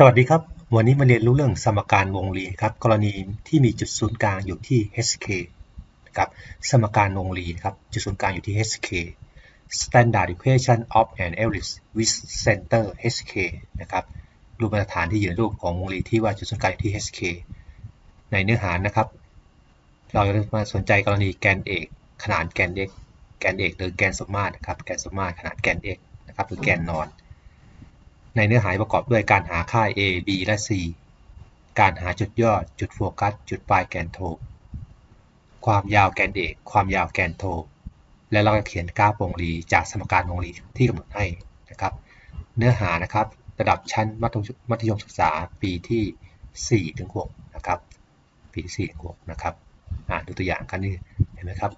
สวัสดีครับ วันนี้มาเรียนรู้เรื่องสมการวงรีครับ กรณีที่มีจุดศูนย์กลางอยู่ที่ hk นะครับสมการวงรีครับ จุดศูนย์กลางอยู่ที่ hk standard equation of an ellipse with center hk นะครับ รูปมาตรฐานที่อยู่ในรูปของวงรีที่ว่าจุดศูนย์กลางอยู่ที่ hk ในเนื้อหานะครับ เราจะมาสนใจกรณีแกนเอกขนานแกน x แกนเอกหรือแกนสมมาตรนะครับ แกนสมมาตรขนาดแกน x นะครับหรือแกนนอน ในเนื้อหาประกอบด้วยการหาค่า a b และ c การหาจุดยอด จุดโฟกัส จุดปลายแกนโท ความยาวแกนเอก ความยาวแกนโท และเราจะเขียนกราฟวงรีจากสมการวงรีที่กำหนดให้นะครับ เนื้อหานะครับระดับชั้นมัธยมศึกษาปีที่4ถึง6นะครับ ปีที่4ถึง6นะครับ อ่านดูตัวอย่างกันนี่เห็นไหมครับ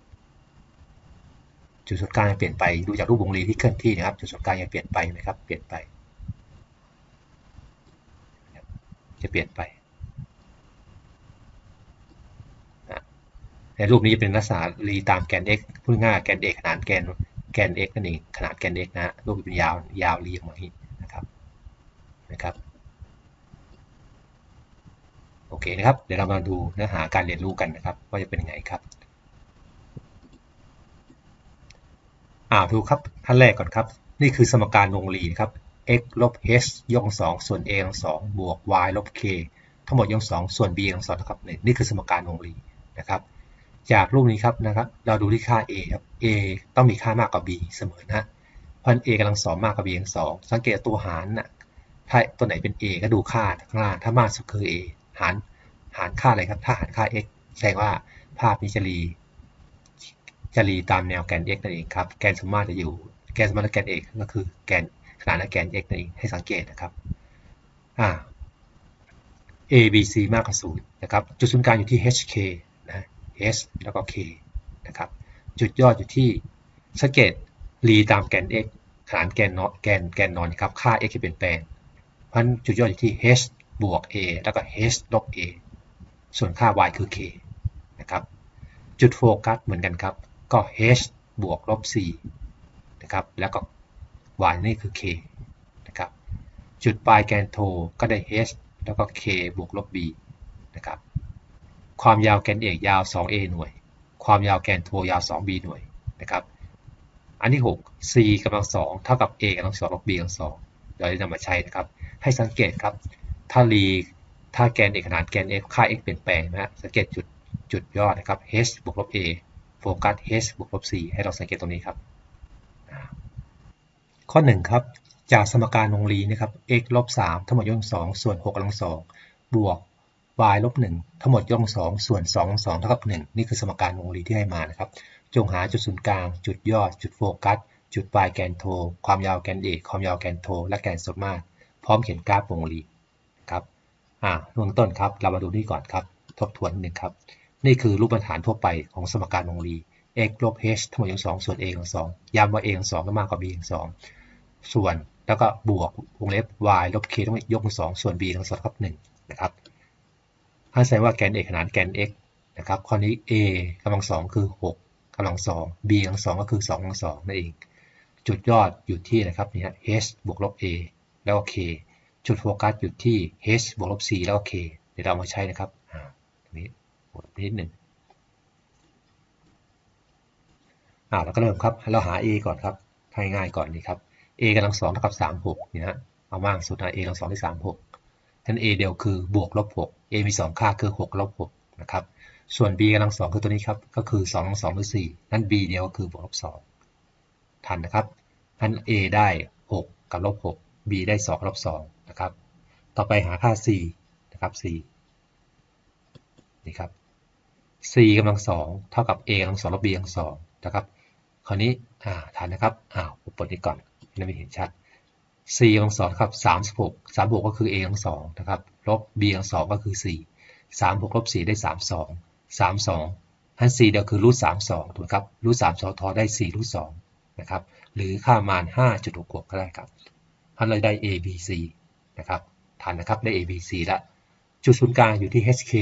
จุดศูนย์กลางยังเปลี่ยนไป ดูจากรูปวงรีที่เคลื่อนที่นะครับ จุดศูนย์กลางยังเปลี่ยนไปไหมครับ เปลี่ยนไป จะเปลี่ยนไปในรูปนี้เป็นลักษณะรีตามแกน x พูดง่ายแกน x ขนาดแกนแกน x นั่นเองขนาดแกน x นะรูปเป็นยาวยาวรีออกมาที่นะครับนะครับโอเคนะครับ เดี๋ยวเรามาดูเนื้อหาการเรียนรู้กันนะครับ ว่าจะเป็นยังไงครับอ่าดูครับขั้นแรกก่อนครับ นี่คือสมการวงรีนะครับ x ลบ h ยก2ส่วน a ยก2บวก y ลบ k ทั้งหมดยก2ส่วน b ยก2นะครับนี่คือสมการวงรีนะครับ จากรูปนี้ครับนะครับ เราดูที่ค่า a ครับ a ต้องมีค่ามากกว่า b เสมอนะเพราะ a กำลังสองมากกว่า b กำลังสองสังเกตตัวหารนะถ้าตัวไหนเป็น a ก็ดูค่าข้างล่างถ้ามากสุดคือ a หารหารค่าอะไรครับ ถ้าหารค่า x แสดงว่าภาพนี้จะรีจะรีตามแนวแกน x นั่นเองครับ แกนสมมาตรจะอยู่ แกนสมมาตรแกน a ก็คือแกน ขนาดแกน x นั่นเองให้สังเกตนะครับอ่า a b c มากกว่าศูนย์นะครับจุดศูนย์กลางอยู่ที่ hk นะ h แล้วก็ k นะครับจุดยอดอยู่ที่สังเกตรีตามแกน x ขนานแกนนอนแกนแกนนอนครับค่า x จะเปลี่ยนแปลงเพราะจุดยอดอยู่ที่ h บวก a แล้วก็ h ลบ a ส่วนค่า y คือ k นะครับจุดโฟกัสเหมือนกันครับก็ h บวกลบ c นะครับแล้วก็ y นี่คือ k นะครับจุดปลายแกนโทก็ได้ h แล้วก็ k บวกลบ b นะครับความยาวแกนเอกยาว 2a หน่วย ความยาวแกนโทยาว 2b หน่วยนะครับอันที่ 6 c กำลัง2เท่ากับ a กำลัง2ลบ b กำลัง2เดี๋ยวจะนำมาใช้นะครับ ให้สังเกตครับ ถ้ารีถ้าแกนเอกขนาดแกน f ค่า x เปลี่ยนแปลงนะฮะสังเกตจุดจุดยอดนะครับ h บวกลบ a โฟกัส h บวกลบ c ให้เราสังเกตตรงนี้ครับ ข้อ1ครับจากสมการวงรีนะครับ x ลบ3ทั้งหมดยก2ส่วน6กำลัง2บวก y ลบ1ทั้งหมดยก2ส่วน2 2เท่ากับ 1 นี่คือสมการวงรีที่ให้มานะครับ จงหาจุดศูนย์กลาง จุดยอด จุดโฟกัส จุดปลายแกนโท ความยาวแกนเอก ความยาวแกนโท และแกนสมมาตรพร้อมเขียนกราฟวงรีครับอ่าเบื้องต้นครับ เรามาดูนี่ก่อนครับ ทบทวนหนึ่งครับ นี่คือรูปฐานทั่วไปของสมการวงรี x ลบ h ทั้งหมดยก2ส่วน a กำลัง2ย้ำว่า a กำลัง2ก็มากกว่า b กำลัง2 ส่วนแล้วก็บวกวงเล็บ y ลบ k ต้องยกสองส่วน b ทั้งสองครับหนึ่งนะครับถ้าใส่ว่าแกน a ขนานแกน x นะครับข้อนี้ a กำลังสองคือ 6กำลังสอง b กำลังสองก็คือ2กำลังสองนั่นเอง จุดยอดอยู่ที่นะครับนี่ฮะ h บวกลบ a แล้วก็ k จุดโฟกัสอยู่ที่ h บวกลบ c แล้วก็ k เดี๋ยวเรามาใช้นะครับอ่าตรงนี้หมดนิดหนึ่งอ่าเราก็เริ่มครับ เราหา a ก่อนครับให้ง่ายก่อนดีครับ a กำลังสองเท่ากับสามหกนี่ฮะเอามากสุดนะ a กำลังสองที่สามหกนั้น a เดียวคือบวกลบหก a มีสองค่าคือหกลบหกนะครับ ส่วน b กำลังสองคือตัวนี้ครับ ก็คือสองกำลังสองหรือสี่นั้น b เดียวก็คือบวกลบสองทันนะครับนั้น a ได้หกกับลบหก b ได้สองลบสองนะครับ ต่อไปหาค่า c นะครับ c นี่ครับ c กำลังสองเท่ากับ a กำลังสองลบ b กำลังสองนะครับ คราวนี้อ่าทันนะครับอ้าวผมเปิดนี้ก่อน ให้ไม่เห็นชัด c กำลังสองครับสามสิบหกสามบวกก็คือ a กำลังสองนะครับลบ b กำลังสองก็คือสี่สามบวกลบสี่ได้สามสองสามสองทัน c เดียวคือรูทสามสองถูกครับรูทสามสองทอได้สี่รูทสองนะครับหรือค่ามานห้าจุดหกก็ได้ครับทันเลยได้ a b c นะครับทันนะครับได้ a b c ละจุดศูนย์กลางอยู่ที่ hk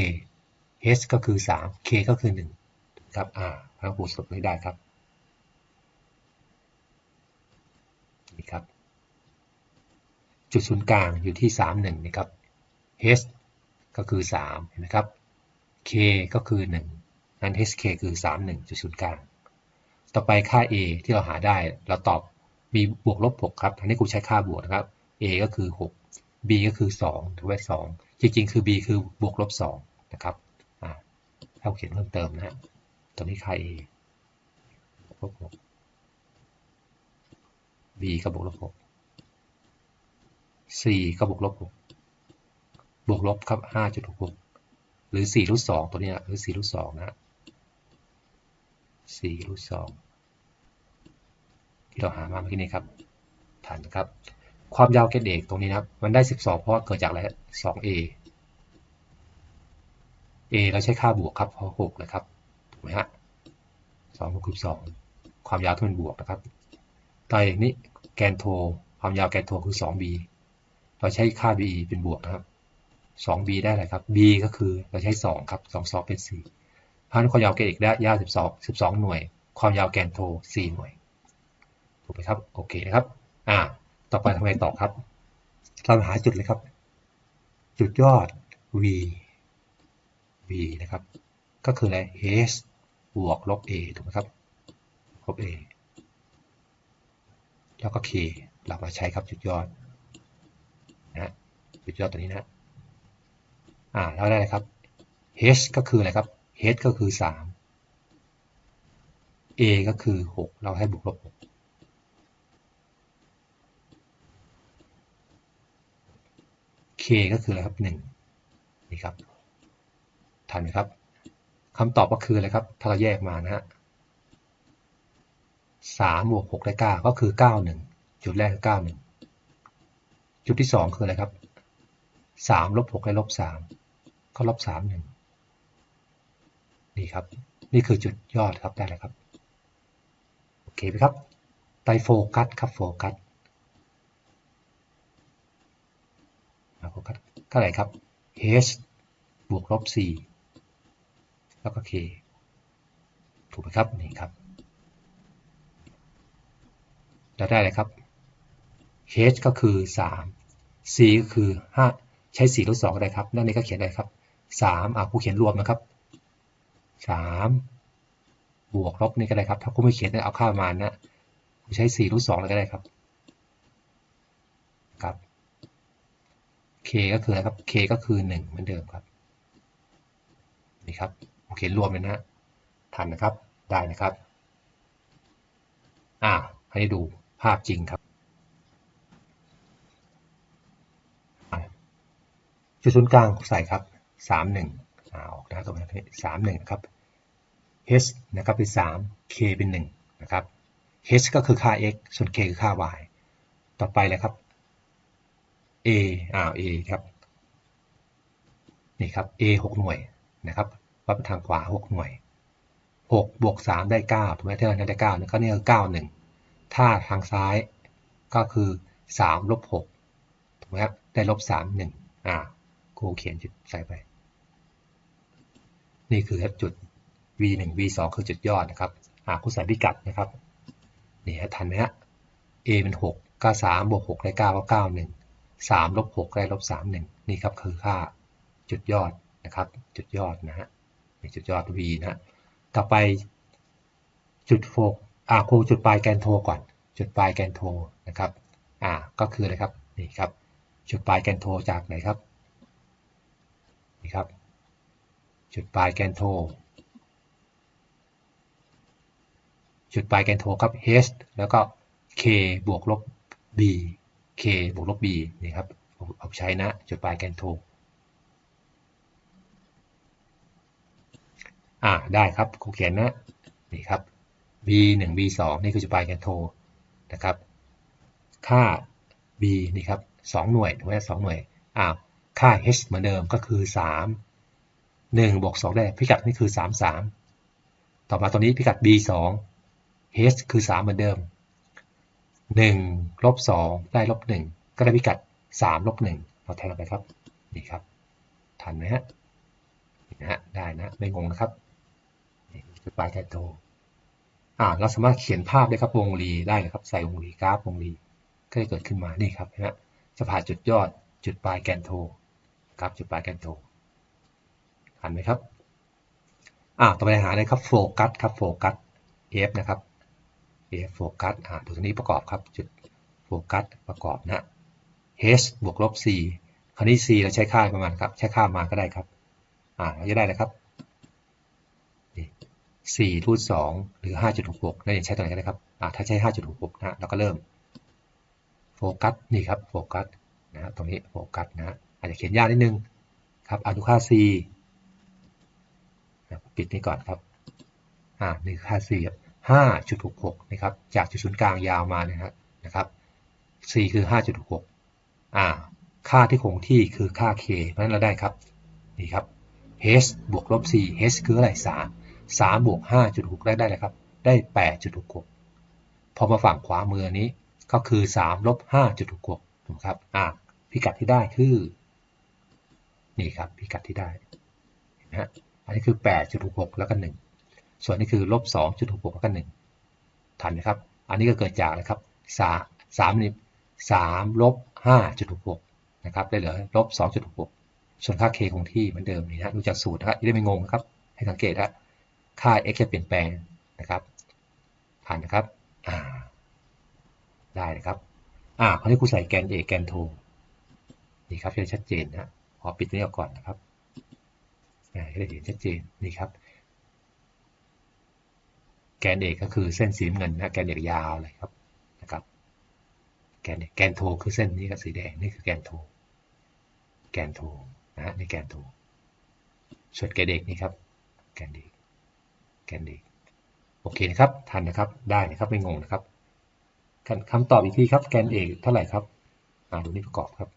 h ก็คือสาม k ก็คือหนึ่งครับอ่าทั้งหูสุดไม่ได้ครับ นี่ครับ จุดศูนย์กลางอยู่ที่ 31นี่ครับ h ก็คือ 3 เห็นไหมครับ k ก็คือ 1 นั้น hk คือ 31 จุดศูนย์กลาง ต่อไปค่า a ที่เราหาได้ เราตอบมีบวกลบ 6 ครับอันนี้กูใช้ค่าบวกนะครับ a ก็คือ 6 b ก็คือ 2ถูกไหม2จริงๆ คือ b คือบวกลบ 2 นะครับถ้าเขียนเพิ่มเติมนะฮะตรงนี้ค่า a บวกลบ6 b ก็บวกลบ6 c ก็บวกลบ6บวกลบครับ5.66หรือ4รูท2ตัวนี้หรือ4รูท2นะ4รูท2ที่เราหามาเมื่อกี้นี้ครับฐานครับ ความยาวแกนเอกตรงนี้นะครับ มันได้12เพราะเกิดจากอะไร 2a a เราใช้ค่าบวกครับเพราะ6นะครับถูกไหมฮะ2บวก12ความยาวที่มันบวกนะครับ ต่ออย่างนี้แกนโทความยาวแกนโทคือ 2b เราใช้ค่า b เป็นบวกนะครับ 2b ได้อะไรครับ b ก็คือเราใช้ 2 ครับ 2 2 เป็น 4 เพราะนั้นความยาวแกนเอกได้ยาว 12 12 หน่วย ความยาวแกนโท 4 หน่วย ถูกไหมครับ โอเคนะครับ อ่า ต่อไปทำไงต่อครับ เราหาจุดเลยครับ จุดยอด v v นะครับ ก็คืออะไร h บวกลบ a ถูกไหมครับ ลบ a แล้วก็ k เรามาใช้ครับจุดยอดนะจุดยอดตัวนี้นะอ่าแล้วได้เลยครับ h ก็คืออะไรครับ h ก็คือ 3 a ก็คือ 6 เราให้บวกลบ6 k ก็คืออะไรครับ 1 นี่ครับทันไหมครับคำตอบก็คืออะไรครับ ถ้าเราแยกมานะฮะ 3บวก6ได้9ก็คือ91จุดแรกคือ91จุดที่2คืออะไรครับ3ลบ6ได้ลบ3ก็ลบ3 1นี่ครับ นี่คือจุดยอดครับได้แล้วครับโอเคไหมครับไตโฟกัสครับโฟกัสโฟกัสก็อะไรครับ h บวกลบ4แล้วก็ k ถูกไหมครับ นี่ครับ แล้วได้เลยครับ h ก็คือ 3 c ก็คือ 5 ใช้4ลบ2ก็ได้ครับด้านนี้ก็เขียนได้ครับ 3อ่าผู้เขียนรวมนะครับ 3 บวกลบนี่ก็ได้ครับ ถ้าคุณไม่เขียนเอาค่ามานะใช้4รูท2เลยก็ได้ครับครับ k ก็คืออะไรครับ k ก็คือ 1 เหมือนเดิมครับ นี่ครับผมเขียนรวมเลยนะ ทันนะครับ ได้นะครับ อ่าให้ดู ภาพจริงครับจุดศูนย์กลางใส่ครับ31อ่าออกนะตรงนี้31ครับ h นะครับเป็น3 k เป็น1นะครับ h ก็คือค่า x ส่วน k คือค่า y ต่อไปเลยครับ a อ่า a ครับนี่ครับ a 6 หน่วยนะครับวัดทางขวา 6 หน่วย 6 บวก 3 ได้ 9 ถูกไหมเท่านั้นได้9นั่นก็นี่คือ9 1 ถ้าทางซ้ายก็คือ3ลบ6ถูกไหมครับ ได้ลบ3 1อ่าครูเขียนจุดใส่ไป นี่คือจุด v 1 v 2คือจุดยอดนะครับอ่าครูใส่พิกัดนะครับนี่ทันไหมฮะ a เป็น 6 ก็3บวก6ได้9ก็9 1 3ลบ6ได้ลบ3 1 นี่ครับคือค่าจุดยอดนะครับ จุดยอดนะฮะจุดยอด v นะต่อไปจุดโฟกอ่าครูจุดปลายแกนโทก่อน จุดปลายแกนโทนะครับอ่าก็คืออะไรครับนี่ครับจุดปลายแกนโทจากไหนครับนี่ครับจุดปลายแกนโทจุดปลายแกนโทครับ h แล้วก็ k บวกลบ b k บวกลบ b นี่ครับเอาใช้นะจุดปลายแกนโทอ่าได้ครับครูเขียนนะนี่ครับ b 1 b 2นี่คือจุดปลายแกนโท นะครับ ค่า b นี่ครับ2หน่วยถูกไหมสองหน่วยอ่าค่า h เหมือนเดิมก็คือ 3 1บวก2ได้พิกัดนี่คือ 3 3 ต่อมาตัวนี้พิกัด b 2 h คือ 3 เหมือนเดิม 1 ลบ 2 ได้ลบ 1 ก็ได้พิกัด 3 ลบ 1 เราแทนลงไปครับ นี่ครับ ทันไหมฮะนะฮะ ได้นะ ไม่งงนะครับ นี่จุดปลายแกนโท อ่าเราสามารถเขียนภาพได้ครับวงรีได้เลยครับใส่วงรีกราฟวงรีก็จะเกิดขึ้นมานี่ครับนะฮะจะผ่านจุดยอดจุดปลายแกนโทครับจุดปลายแกนโทอ่านไหมครับอ่าต่อไปหาเลยครับโฟกัสครับโฟกัส F นะครับ F โฟกัสอ่าดูตรงนี้ประกอบครับจุดโฟกัสประกอบนะ h บวกลบ c คราวนี้ c เราใช้ค่าประมาณครับใช้ค่ามาก็ได้ครับอ่าเราจะได้นะครับ 4รูท2หรือ 5.66นั่นเองใช้ตัวไหนก็ได้ครับอ่าถ้าใช้ 5.66 นะเราก็เริ่มโฟกัสนี่ครับโฟกัสนะตรงนี้โฟกัสนะอาจจะเขียนยากนิดนึงครับเอาดูค่า c ปิดนี้ก่อนครับอ่านี่ค่า c 5.66นะครับจากจุดศูนย์กลางยาวมานะครับนะครับ c คือ5.66อ่าค่าที่คงที่คือค่า k เพราะฉะนั้นเราได้ครับนี่ครับ h บวกลบ c h คืออะไร3 3บวก5.6ได้ได้เลยครับ ได้ 8.66 พอมาฝั่งขวามือนี้ก็คือ 3 ลบ 5.66ถูกครับอ่าพิกัดที่ได้คือ นี่ครับ พิกัดที่ได้นะฮะอันนี้คือ 8.66 แล้วก็ 1 ส่วนนี้คือลบ 2.66 แล้วก็ 1 ทันนะครับ อันนี้ก็เกิดจากนะครับ3 3นี่3ลบ 5.66 นะครับ ได้เหลือลบ 2.66 ส่วนค่า k คงที่เหมือนเดิมนี่นะดูจากสูตรนะครับจะได้ไม่งงนะครับ ให้สังเกตนะ ค่า x จะเปลี่ยนแปลงนะครับ ผ่านนะครับได้นะครับอ่าคราวนี้ครูใส่แกน a แกนโทนี่ครับจะชัดเจนนะขอปิดนี้ออกก่อนนะครับให้ได้เห็นชัดเจนนี่ครับ แกนเอกก็คือเส้นสีเงินนะแกนเอกยาวเลยครับนะครับ แกนแกนโทคือเส้นนี้กับสีแดงนี่คือแกนโทแกนโทนะฮะในแกนโทส่วนแกนเอกนี่ครับ แกนเอก แกนเอกโอเคนะครับทันนะครับได้นะครับไม่งงนะครับคำตอบอีกทีครับแกนเอกเท่าไหร่ครับอ่าดูนี่ประกอบครับ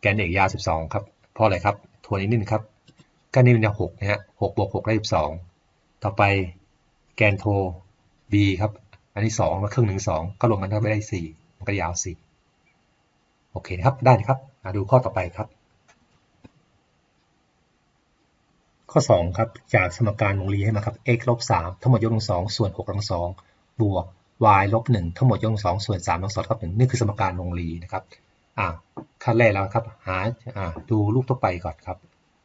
แกนเอกยาว12 ครับเพราะอะไรครับทวนนิดนึงครับก็นี่มันจะ6นะฮะ6บวก6ได้12ต่อไปแกนโท b ครับ อันนี้2มาครึ่งหนึ่ง2ก็รวมกันก็ได้4มันก็ยาว4โอเคนะครับ ได้นะครับมาดูข้อต่อไปครับ ข้อ 2 ครับ จากสมการวงรีให้มาครับ x ลบ3ทั้งหมดยกกำลัง2ส่วน6กำลัง2บวก y ลบ1ทั้งหมดยกกำลัง2ส่วน3กำลัง2ครับ1นี่คือสมการวงรีนะครับอ่าขั้นแรกแล้วครับ หาอ่าดูรูปทั่วไปก่อนครับ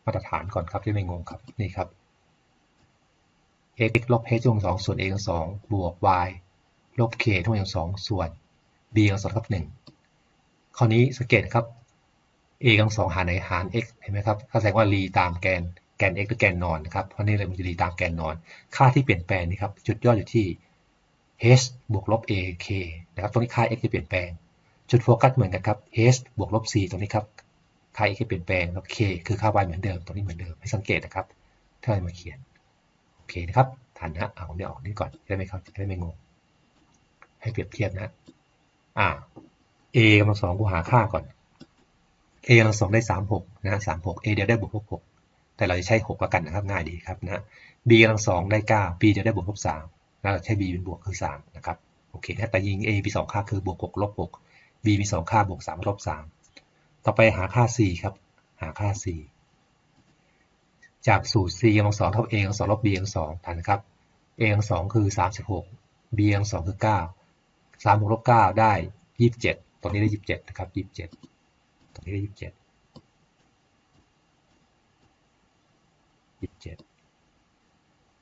มาตรฐานก่อนครับที่ไม่งงครับนี่ครับ x ลบ h ยกกำลัง2ส่วน a กำลัง2บวก y ลบ k ทั้งหมดยกกำลัง2ส่วน b กำลัง2ครับ1ข้อนี้สังเกตครับ a กำลัง2หารไหนหาร x เห็นไหมครับแสดงว่ารีตามแกน แกน x หรือแกนนอนนะครับ เพราะนี่เลยมันจะรีตามแกนนอน ค่าที่เปลี่ยนแปลงนี่ครับ จุดยอดอยู่ที่ h บวกลบ a k นะครับ ตรงนี้ค่า x จะเปลี่ยนแปลง จุดโฟกัสเหมือนกันครับ h บวกลบ c ตรงนี้ครับ ค่า x จะเปลี่ยนแปลง แล้ว k คือค่า y เหมือนเดิม ตรงนี้เหมือนเดิม ให้สังเกตนะครับ ถ้าเรามาเขียน โอเคนะครับทันนะเอาผมเดี๋ยออกนี่ก่อน จะได้ไม่เข้าจะได้ไม่งง ให้เปรียบเทียบนะ อ่า a กำลังสองกูหาค่าก่อน a กำลังสองได้สามหกนะสามหก a เดียวได้บวกลบหก แต่เราจะใช้ 6ล้วกันนะครับง่ายดีครับนะ b กำลังสองได้ 9 b จะได้บวกลบ3แล้วใช้ b เป็นบวกคือ 3 นะครับโอเคนะแต่ยิง a มี 2 ค่าคือบวก6ลบ6 b มี 2 ค่าบวก3ลบ3ต่อไปหาค่า c ครับ หาค่า c จากสูตร c กำลังสองเท่า a กำลังสองลบ b กำลังสองทันครับ a กำลังสองคือ 36 b กำลังสองคือ 9 3บวกลบ9ได้ 27 ตรงนี้ได้ 27 นะครับ 27 ตรงนี้ได้ 27 ยี่สิบเจ็ด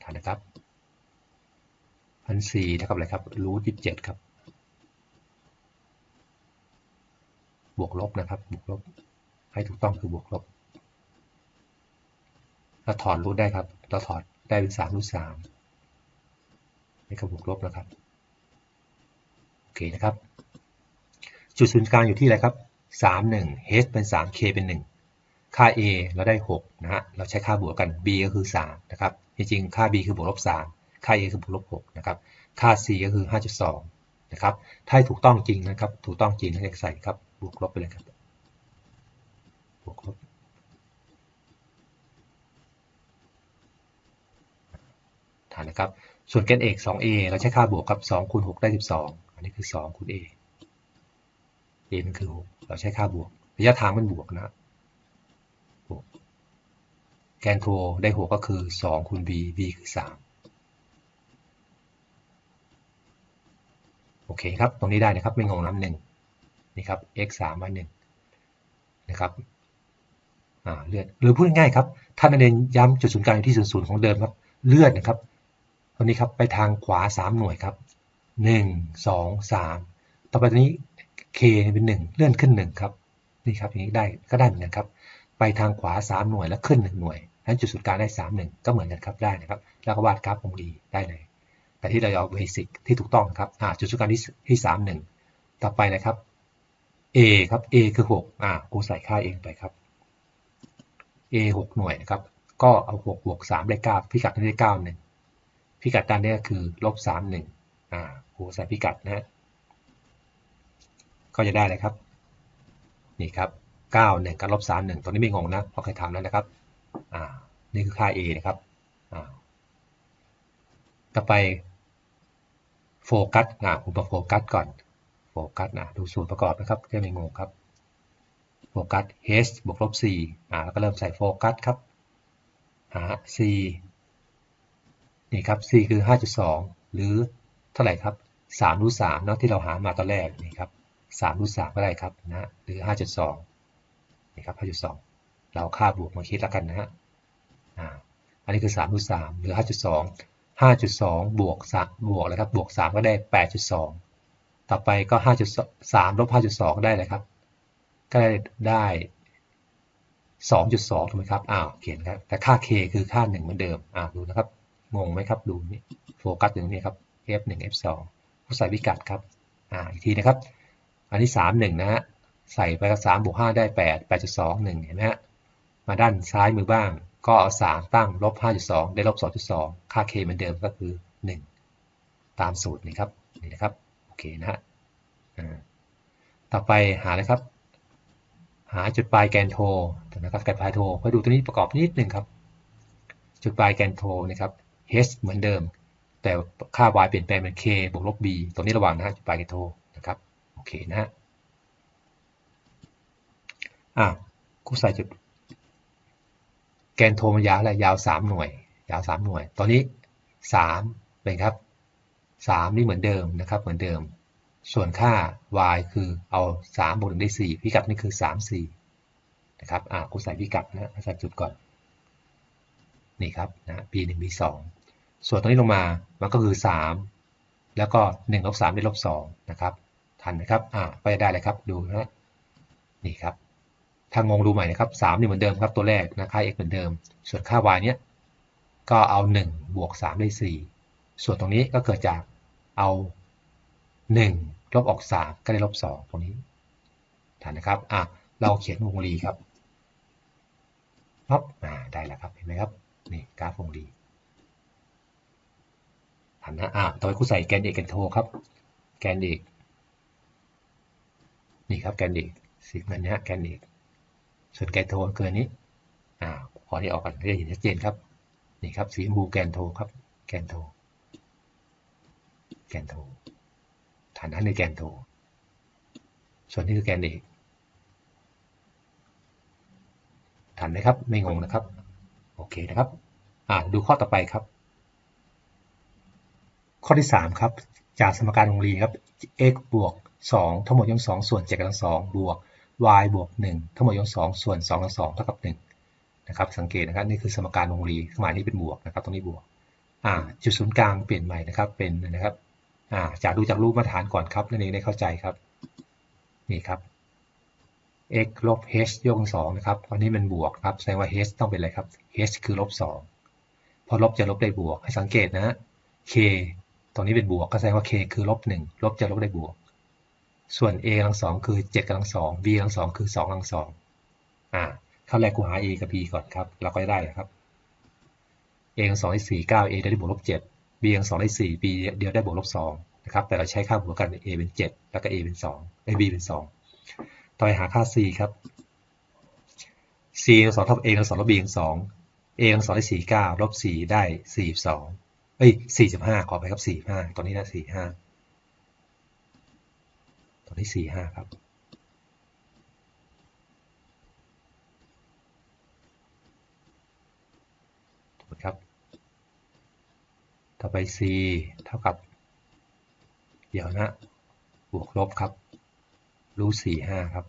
ฐานนะครับพันสี่เท่ากับอะไรครับรูทยี่สิบเจ็ดครับ บวกลบนะครับ บวกลบ ให้ถูกต้องคือบวกลบ เราถอดรูทได้ครับ เราถอดได้เป็นสามรูทสามนี่ก็บวกลบนะครับ โอเคนะครับ จุดศูนย์กลางอยู่ที่อะไรครับสามหนึ่ง h เป็นสาม k เป็นหนึ่ง ค่า a เราได้6นะฮะ เราใช้ค่าบวกกัน b ก็คือ3นะครับ จริงๆ ค่า b คือบวกลบ3ค่า a คือบวกลบ6นะครับ ค่า c ก็คือ 5.2 นะครับ ถ้าถูกต้องจริงนะครับ ถูกต้องจริงเราจะใส่ครับ บวกลบไปเลยครับ บวกลบฐานนะครับ ส่วนแกนเอก 2a เราใช้ค่าบวกครับ2คูณ6ได้ 12 อันนี้คือ 2คูณ a a มันคือ 6 เราใช้ค่าบวก ระยะทางมันบวกนะ แกนโทได้6ก็คือ 2 คูณ b b คือ 3 โอเคครับ ตรงนี้ได้นะครับ ไม่งงน้ำหนึ่งนี่ครับ x 3มา1นะครับอ่าเลือนหรือพูดง่ายครับท่านนักเรียนย้ำจุดศูนย์กลางอยู่ที่ศูนย์ศูนย์ของเดิมครับ เลือนนะครับตรงนี้ครับ ไปทางขวา 3 หน่วยครับ 1 2 3 ต่อไปตรงนี้ k เป็น 1 เลื่อนขึ้น 1 ครับ นี่ครับอย่างนี้ได้ก็ได้เหมือนกันครับ ไปทางขวา 3 หน่วยแล้วขึ้น 1 หน่วย นั้นจุดศูนย์กลางได้ 3 1 ก็เหมือนกันครับได้นะครับ แล้วก็วาดกราฟวงรีได้เลย แต่ที่เราเอาเบสิกที่ถูกต้องครับอ่าจุดศูนย์กลางที่ที่3 1 ต่อไปนะครับ a ครับ a คือ 6อ่ากูใส่ค่าเองไปครับ a 6 หน่วยนะครับ ก็เอา6บวก3ได้9พิกัดได้ 9 1 พิกัดด้านนี้คือลบ3 1อ่ากูใส่พิกัดนะฮะก็จะได้เลยครับ นี่ครับ 9 1กับลบ3 1ตรงนี้ไม่งงนะเพราะเคยทำแล้วนะครับ อ่านี่คือค่า a นะครับอ่าต่อไปโฟกัสอ่าผมมาโฟกัสก่อนโฟกัสนะดูส่วนประกอบนะครับจะไม่งงครับโฟกัส h บวกลบ4อ่าแล้วก็เริ่มใส่โฟกัสครับหา c นี่ครับ c คือ 5.2 หรือเท่าไหร่ครับ3รูท3เนาะที่เราหามาตอนแรกนี่ครับ3รูท3ก็ได้ครับนะหรือ 5.2นี่ครับ 5.2 เราค่าบวกมาคิดแล้วกันนะฮะ อันนี้คือ3รูท3หรือ 5.2 5.2 บวก3บวกเลยครับ บวก 3 ก็ได้ 8.2 ต่อไปก็ 5.3 ลบ 5.2 ได้เลยครับ ก็ได้ได้ 2.2 ถูกไหมครับ อ้าว เขียนครับ แต่ค่า k คือค่า 1 เหมือนเดิมอ่าดูนะครับ งงไหมครับ ดูนี่ โฟกัสตรงนี้ครับ f1 f2 ผู้ใส่พิกัดครับ อ่า อีกทีนะครับ อันนี้ 3 1 นะฮะ ใส่ไปกับ3บวก5ได้ 8 8.2 1 เห็นไหมฮะ มาด้านซ้ายมือบ้าง ก็เอา 3 ตั้งลบ 5.2 ได้ลบ 2.2 ค่า k เหมือนเดิมก็คือ 1 ตามสูตรนี่ครับนี่นะครับโอเคนะฮะต่อไปหาเลยครับ หาจุดปลายแกนโทนะครับแกนปลายโทมาดูตัวนี้ประกอบนิดนึงครับ จุดปลายแกนโทนะครับ h เหมือนเดิม แต่ค่า y เปลี่ยนแปลงเป็น k บวกลบ b ตรงนี้ระหว่างนะฮะจุดปลายแกนโทนะครับโอเคนะฮะอะกูใส่จุด แกนโทมันยาวอะไรยาว3หน่วย ยาว3หน่วย ตอนนี้3เป็นครับ3นี่เหมือนเดิมนะครับ เหมือนเดิม ส่วนค่า y คือเอา3บวก1ได้4พิกัดนี่คือ3 4นะครับอ่ากูใส่พิกัดนะใส่จุดก่อน นี่ครับนะ b 1 b 2ส่วนตรงนี้ลงมา มันก็คือ3แล้วก็1ลบ3ได้ลบ2นะครับ ทันนะครับ อ่าไปได้เลยครับ ดูนะ นี่ครับ ถ้างงดูใหม่นะครับ3นี่เหมือนเดิมครับตัวแรกนะค่า x เหมือนเดิม ส่วนค่า y เนี้ยก็เอา 1 บวก 3 ได้ 4 ส่วนตรงนี้ก็เกิดจากเอา 1 ลบออก 3 ก็ได้ลบ 2 ตรงนี้ทันนะครับอะเราเขียนวงรีครับปั๊บอ่าได้แล้วครับเห็นไหมครับนี่กราฟวงรีทันนะอ่าต่อไปครูใส่แกนเอกแกนโทครับ แกนเอกนี่ครับแกนเอกสีเงินนะฮะแกนเอก ส่วนแกนโทเกินนี้อ่าขอที่ออกกันจะเห็นชัดเจนครับนี่ครับสีชมพูแกนโทครับ แกนโท แกนโทฐานะในแกนโท ส่วนนี้คือแกนเอกทันไหมครับไม่งงนะครับ โอเคนะครับอ่าดูข้อต่อไปครับ ข้อที่ 3 ครับ จากสมการวงรีครับ x บวก 2 ทั้งหมดยก2ส่วน7กำลัง2บวก y บวก1ทั้งหมดยก2ส่วน2กำลัง2เท่ากับ1นะครับสังเกตนะครับนี่คือสมการวงรีสมการนี้เป็นบวกนะครับตรงนี้บวกอ่าจุดศูนย์กลางเปลี่ยนใหม่นะครับเป็นนะครับอ่าจากดูจากรูปมาตรฐานก่อนครับนั่นเองได้เข้าใจครับนี่ครับ x ลบ h ยกสองนะครับอันนี้มันบวกครับแสดงว่า h ต้องเป็นอะไรครับ h คือลบสองพอลบจะลบได้บวกให้สังเกตนะ k ตรงนี้เป็นบวกก็แสดงว่า k คือลบหนึ่งลบจะลบได้บวก ส่วน a กำลังสองคือ7กำลังสอง b กำลังสองคือ2กำลังสองอ่าขั้นแรกกูหา a กับ b ก่อนครับ เราก็ได้ครับ a กำลังสองได้สี่เก้า a ได้บวกลบเจ็ด b กำลังสองได้สี่ b เดียวได้บวกลบสองนะครับ แต่เราใช้ค่าบวกกัน a เป็นเจ็ดแล้วก็ a เป็นสอง a b เป็นสองต่อไปหาค่า c ครับ c กำลังสองเท่ากับ a กำลังสองลบ b กำลังสอง a กำลังสองได้สี่เก้าลบสี่ได้สี่สองเอ้ยสี่สิบห้าขอไปครับสี่ห้าตอนนี้ได้สี่ห้า ตอนนี้สี่ห้าครับ ถูกครับ ต่อไป c เท่ากับ เดี๋ยวนะ บวกลบครับ รูทสี่ห้าครับ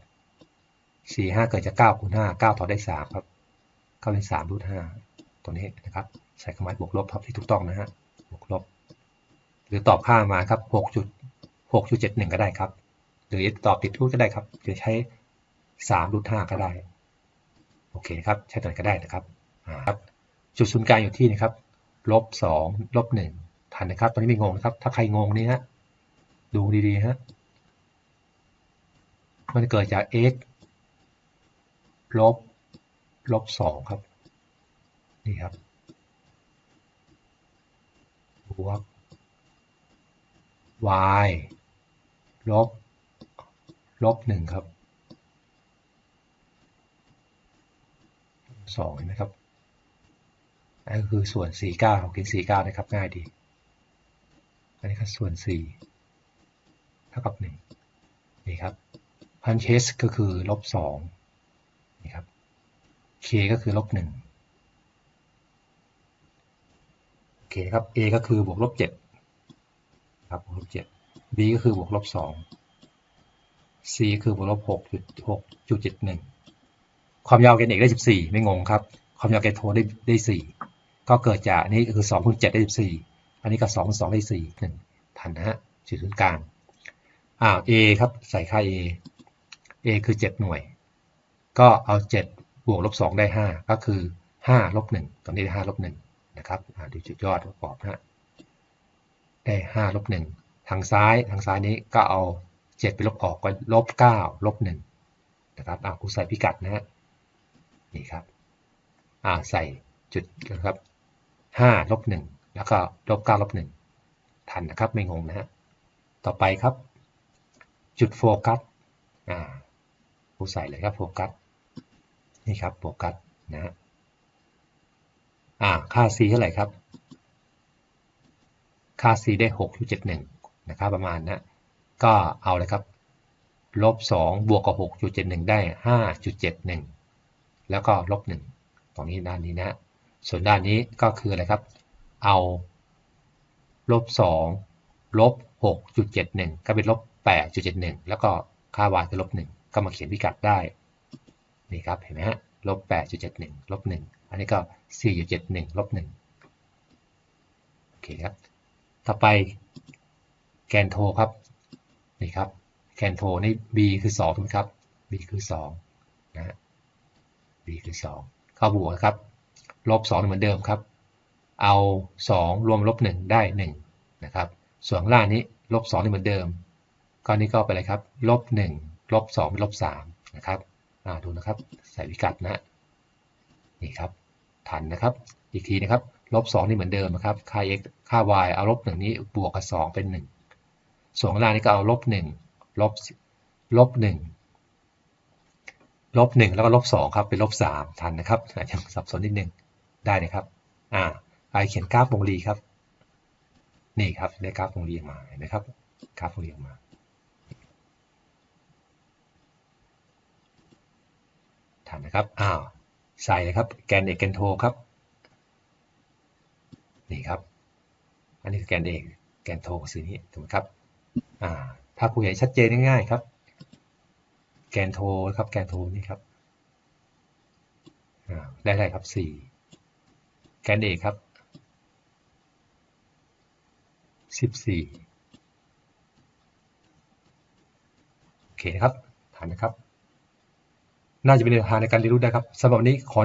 สี่ห้าเกิดจากเก้าคูณห้าเก้าถอดได้สามครับก็เป็นสามรูทห้าตัวนี้นะครับ ใส่เครื่องหมายบวกลบครับที่ถูกต้องนะฮะ บวกลบ หรือตอบค่ามาครับหกจุดหกจุดเจ็ดหนึ่งก็ได้ครับ หรือตอบติดรูทก็ได้ครับหรือใช้สามรูทห้าก็ได้ โอเคครับใช้ตัวไหนก็ได้นะครับครับจุดศูนย์กลางอยู่ที่นะครับลบสองลบหนึ่งทันนะครับตอนนี้ไม่งงนะครับ ถ้าใครงงนี่ฮะดูดีๆฮะมันเกิดจาก x ลบลบสองครับนี่ครับบวก y ลบ ลบหนึ่งครับสองเห็นไหมครับนั่นก็คือส่วน4 9ของกิน4 9นะครับง่ายดี อันนี้ก็ส่วน4เท่ากับ1นี่ครับพันเชสก็คือลบ2นี่ครับ k ก็คือลบ1โอเคครับ a ก็คือบวกลบ7ครับบวกลบ7 b ก็คือบวกลบ2 c คือบวกลบ6.6.71ความยาวแกนเอกได้14ไม่งงครับ ความยาวแกนโทได้ได้4ก็เกิดจากนี่คือ2คูณ7ได้14อันนี้ก็2คูณ2ได้4 1ทันนะฮะจุดศูนย์กลางอ้า a ครับใส่ค่า a a คือ7หน่วย ก็เอา7บวกลบ2ได้5ก็คือ5ลบ1ตรงนี้ได้5ลบ1นะครับดูจุดยอดประกอบนะได้5ลบ1ทางซ้ายทางซ้ายนี้ก็เอา 7ไปลบออกก็ลบ9ลบ1นะครับอ่ากูใส่พิกัดนะฮะนี่ครับอ่าใส่จุดนะครับ5ลบ1แล้วก็ลบ9ลบ1ทันนะครับไม่งงนะฮะต่อไปครับ จุดโฟกัสอ่ากูใส่เลยครับโฟกัสนี่ครับโฟกัสนะฮะอ่าค่า c เท่าไหร่ครับ ค่า c ได้6.71นะครับประมาณนะ ก็เอาเลยครับ ลบ 2 บวกกับ6.71 ได้ 5.71 แล้วก็ลบ 1 ตรงนี้ด้านนี้นะ ส่วนด้านนี้ก็คืออะไรครับ เอาลบ 2 ลบ 6.71 ก็เป็นลบ 8.71 แล้วก็ค่า y คือลบ 1 ก็มาเขียนพิกัดได้ นี่ครับ เห็นไหมฮะ ลบ 8.71 ลบ 1 อันนี้ก็ 4.71 ลบ 1 โอเคครับ ต่อไปแกนโทครับ นี่ครับแกนโทนี่ b คือ2ถูกไหมครับ b คือ2นะฮะ b คือ 2 เข้าบวกครับ ลบ2เหมือนเดิมครับ เอา 2 รวมลบ 1 ได้1นะครับส่วนล่างนี้ลบ2นี่เหมือนเดิมก้อนนี้ก็ไปเลยครับลบ1ลบ2เป็นลบ3นะครับอ่าดูนะครับใส่พิกัดนะนี่ครับทันนะครับอีกทีนะครับลบ2นี่เหมือนเดิมนะครับค่า x ค่า y เอาลบ1นี้บวกกับ 2 เป็น 1 ส่วนข้างล่างนี้ก็เอาลบ1ลบลบ1ลบ1แล้วก็ลบ2ครับเป็นลบ3ทันนะครับอาจจะสับสนนิดนึงได้นะครับอ่าไปเขียนกราฟวงรีครับนี่ครับได้กราฟวงรีมาเห็นไหมครับกราฟวงรีออกมาทันนะครับอ้าวใส่เลยครับแกนเอกแกนโทครับนี่ครับ อันนี้คือแกนเอกแกนโทสีนี้ถูกไหมครับ อ่าถ้าผู้ใหญ่ชัดเจนง่ายๆครับ แกนโทครับแกนโทนี่ครับอ่าได้ไรครับสี่แกนเอกครับสิบสี่โอเคนะครับฐานนะครับ น่าจะเป็นแนวทางในการเรียนรู้ได้ครับสำหรับวันนี้ขอ